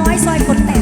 น้อยซอยคนแต่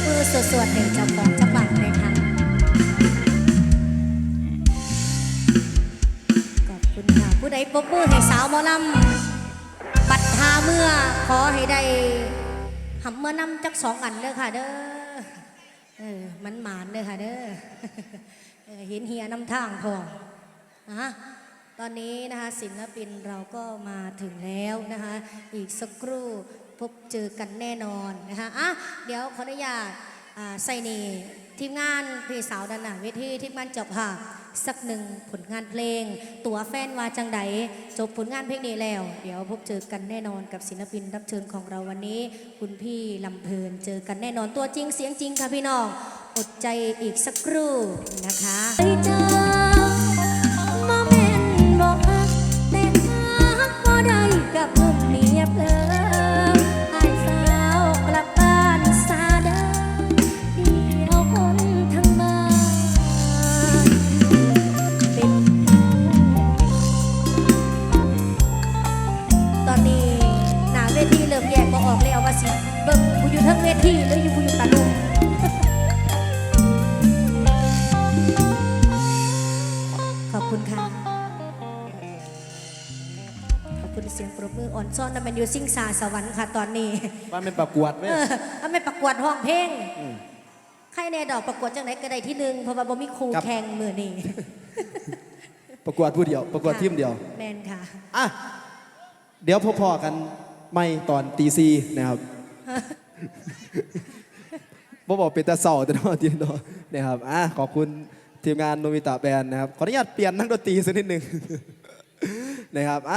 บมือสวดๆให้เจ้าของจังหวะเลยค่ะ ขอบคุณค่ะ ผู้ใดปรบมือให้สาวหมอลำปัดทาเมื่อขอให้ได้หำเมื่อนำจักสองอันเด้อค่ะเด้อเออมันหมานเด้อค่ะเด้อเห็นเฮียน้ำทางพอนะตอนนี้นะคะศิลปินเราก็มาถึงแล้วนะคะ อีกสักครู่ พบเจอกันแน่นอนนะคะอะเดี๋ยวขออนุญาตใส่เนทีมงานพี่สาวดันนาเวทีทีมงานจบค่ะ สักหนึ่งผลงานเพลง ตัวแฟนวาจังไดจบผลงานเพลงนี้แล้ว เดี๋ยวพบเจอกันแน่นอนกับศิลปินรับเชิญของเราวันนี้ คุณพี่ลำเพลินเจอกันแน่นอนตัวจริงเสียงจริงค่ะพี่น้องอดใจอีกสักครู่นะคะ ซ้อนนั่นเป็นอยู่ซิ่งสาสวรรค์ค่ะตอนนี้ว่าเป็นประกวดไหมเออเอาไม่ประกวดห้องเพลงใครแน่ดอกประกวดจังไหนก็ได้ที่หนึ่งเพราะว่าบ่มีครูแข่งมือนี่ประกวดผู้เดียวประกวดทีมเดียวแมนค่ะอะเดี๋ยวพอๆกันไม่ตอนตีซีนะครับบ่บอกเป็นตาเสาแต่นอนทีนอนนะครับอะขอบคุณทีมงานโนมิตะแบนด์นะครับ ขออนุญาตเปลี่ยนนักดนตรีสักนิดหนึ่งนะครับอะ